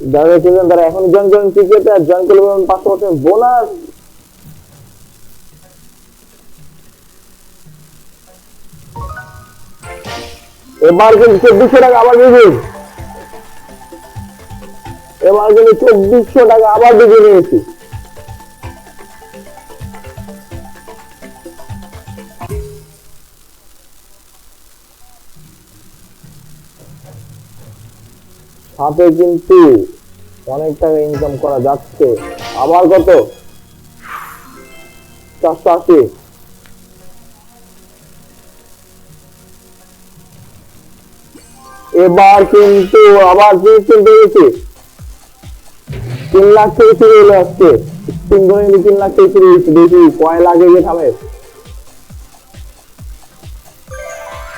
যারা খেলবেন, তারা এখন জয়েন করেন আর করলে পাঁচশো পার্সেন্ট বোনাস। এবার কিন্তু চব্বিশশো টাকা আবার দিবি এবার কিন্তু চব্বিশশো টাকা আবার নিয়েছি সাথে কিন্তু অনেক টাকা ইনকাম করা যাচ্ছে। আবার কত? চারশো আশি। এবার কিন্তু আবার জিনিস কিনতে গেছি। তিন লাখ থেকে শুরু হলো আজকে। তিন ধরে তিন লাখ থেকে শুরু হয়েছে। দেখি কয় লাগে থামে।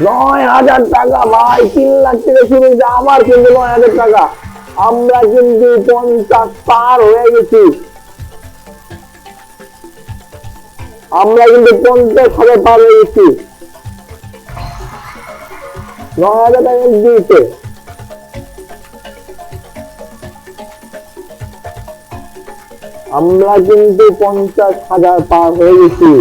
নয় হাজার টাকা, ভাই, তিন লাখ থেকে শুরু হয়েছে আবার কিন্তু নয় হাজার টাকা। আমরা কিন্তু পঞ্চাশ পার হয়ে গেছি। আমরা কিন্তু পঞ্চাশ হাজার পার হয়ে গেছি। নয় হাজার টাকা দিয়েছে আমরা কিন্তু পঞ্চাশ হাজার পার হয়ে গেছি।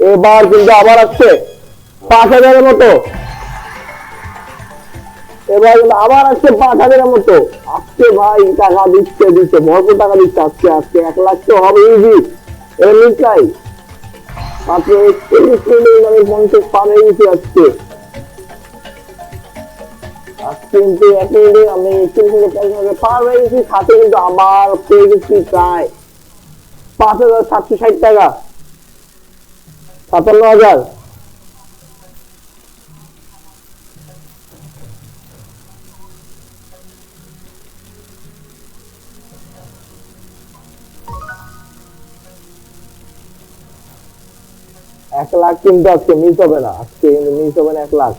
এবার কিন্তু আবার আসছে পাঁচ হাজারের মতো। এবার আবার আসছে পাঁচ হাজারের মতো। আজকে ভাই টাকা দিচ্ছে দিচ্ছে, ভরপুর টাকা দিচ্ছে আজকে আজকে এক লাখ তো হবে ইজি মাত্র একত্রিশ মিনিট আমি পঞ্চাশ পার হয়ে গেছি আজকে আজকে কিন্তু এক মিনিটে আমি একত্রিশ মিনিট পঞ্চাশ পার হয়ে গেছি, সাথে কিন্তু আবার পেয়ে গেছি প্রায় পাঁচ হাজার সাতশো ষাট টাকা, সাতান্ন হাজার। এক লাখ কিন্তু আজকে মিস হবে না। আজকে কিন্তু মিস হবে না এক লাখ।